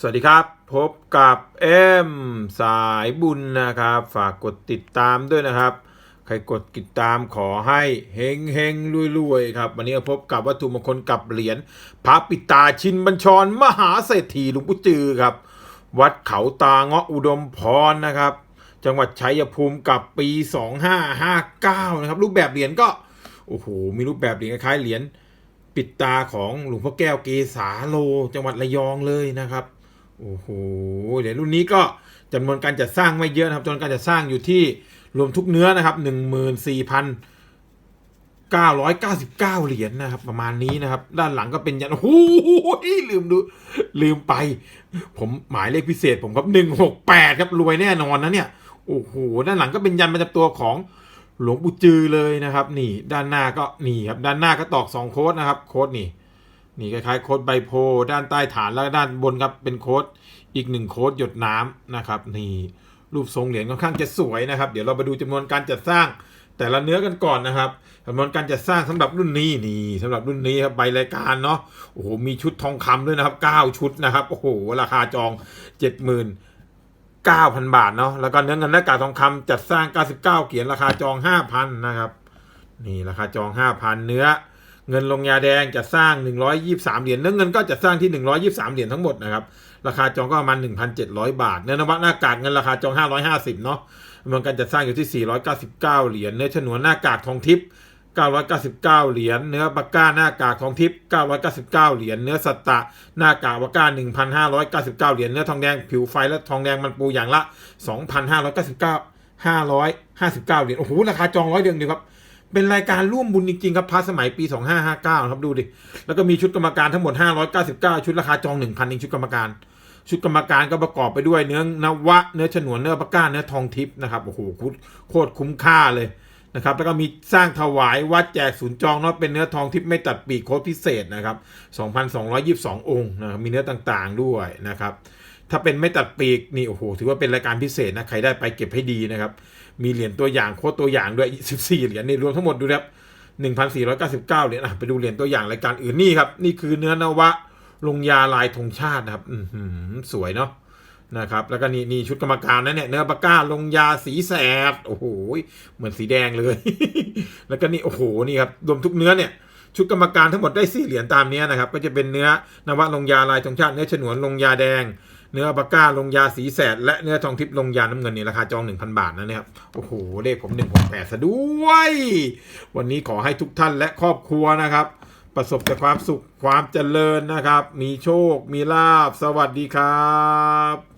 สวัสดีครับ พบกับเอ็มสายบุญนะครับ ฝากกดติดตามด้วยนะครับ ใครกดติดตามขอให้เฮงเฮงรวยรวยครับ วันนี้พบกับวัตถุมงคลกับเหรียญพระปิตาชินบัญชร มหาเศรษฐีหลวงปู่จือครับ วัดเขาตาเงาะอุดมพรนะครับ จังหวัดชัยภูมิกับปี 2559 นะครับ รูปแบบเหรียญก็โอ้โหมีรูปแบบเหรียญคล้ายเหรียญปิดตาของหลวงพ่อแก้วเกษาโล จังหวัดระยองเลยนะครับ โอ้โหเหรียญรุ่นนี้ก็จำนวนการจัดสร้างไม่เยอะนะครับจำนวนการจัดสร้างอยู่ที่รวมทุกเนื้อนะครับหนึ่งหมื่นสี่พันเก้าร้อยเก้าสิบเก้าเหรียญนะครับ ประมาณนี้นะครับ ด้านหลังก็เป็นยันโอ้โหลืมดู ลืมไป ผมหมายเลขพิเศษผมครับหนึ่งหกแปดครับรวยแน่นอนนะเนี่ยโอ้โหด้านหลังก็เป็นยันประจำตัวของหลวงปู่จือเลยนะครับ นี่ ด้านหน้าก็นี่ครับ ด้านหน้าก็ตอกสองโค้ดนะครับ โค้ดนี่ นี่คล้ายๆโค้ดใบโพด้านใต้ฐานแล้วด้านบนครับเป็นโค้ดอีกหนึ่งโค้ดหยดน้ำนะครับนี่รูปทรงเหรียญค่อนข้างจะสวยนะครับ เดี๋ยวเราไปดูจำนวนการจัดสร้างแต่ละเนื้อกันก่อนนะครับจำนวนการจัดสร้างสำหรับรุ่นนี้นี่สำหรับรุ่นนี้ครับใบรายการเนาะโอ้โหมีชุดทองคำด้วยนะครับ 9 ชุดนะครับโอ้โหราคาจอง 70,000 9,000 บาทเนาะแล้วก็เนื้อเงินและกากทองคำจัดสร้าง 99เกียรราคาจอง 5,000 นะครับ นี่ราคาจอง 5,000 เนื้อ เงินลงยาแดงจัดสร้าง 123 เหรียญเนื้อเงินก็จัดสร้างที่ 123 เหรียญทั้งหมดนะครับ ราคาจองก็ประมาณ 1,700 บาทเนื้อนวัตหน้ากากเงินราคาจอง 550 เนาะรวมกันจัดสร้างอยู่ที่ 499 เหรียญเนื้อฉนวนหน้ากากทองทิพย์999 เหรียญ เนื้อปากก้าหน้ากากทองทิพย์999 เหรียญ เนื้อสัตตะหน้ากากวาก้า1,599 เหรียญ เนื้อทองแดงผิวไฟและทองแดงมันปูอย่างละ 2,599 559 เหรียญ โอ้โห ราคาจองร้อยเดือนเดียวครับ เป็นรายการร่วมบุญจริง ๆ ครับพาสมัยปี 2559 ครับดูดิ แล้วก็มีชุดกรรมการทั้งหมด 599 ชุดราคาจอง 1,000เองชุดกรรมการ ชุดกรรมการก็ประกอบไปด้วยเนื้อนวะ เนื้อฉนวนเนื้อปากก้าเนื้อทองทิพย์นะครับโอ้โหโคตรคุ้มค่าเลยนะครับแล้วก็มีสร้างถวายวัดแจกศูนย์จองเนาะเป็นเนื้อทองทิพย์ไม่ตัดปีกโค้ดพิเศษนะครับ 2,222 องค์นะครับมีเนื้อต่างๆด้วยนะครับ ถ้าเป็นไม่ตัดปีกนี่โอ้โหถือว่าเป็นรายการพิเศษนะใครได้ไปเก็บให้ดีนะครับ มีเหรียญตัวอย่างโค้ดตัวอย่างด้วย 14 เหรียญนี่รวมทั้งหมดดูนะครับ1,499 เหรียญอะไปดูเหรียญตัวอย่างรายการอื่นนี่ครับนี่คือเนื้อนวะลงยาลายธงชาตินะครับอืสวยเนาะนะครับแล้วก็นี่นี่ชุดกรรมการนะเนี่ยเนื้อปากก้าลงยาสีแสดโอ้โหเหมือนสีแดงเลย แล้วก็นี่โอ้โหนี่ครับรวมทุกเนื้อเนี่ยชุดกรรมการทั้งหมดได้สี่เหรียญตามนี้นะครับ ก็จะเป็นเนื้อนวะลงยาลายธงชาติเนื้อฉนวนลงยาแดง เนื้อปากก้าลงยาสีแสด และเนื้อทองทิพย์ลงยาน้ำเงินนี่ราคาจอง 1,000 บาทนะเนี่ยครับ โอ้โห เลขผม168ซะด้วย วันนี้ขอให้ทุกท่านและครอบครัวนะครับ ประสบแต่ความสุขความเจริญนะครับ มีโชค มีลาบ สวัสดีครับ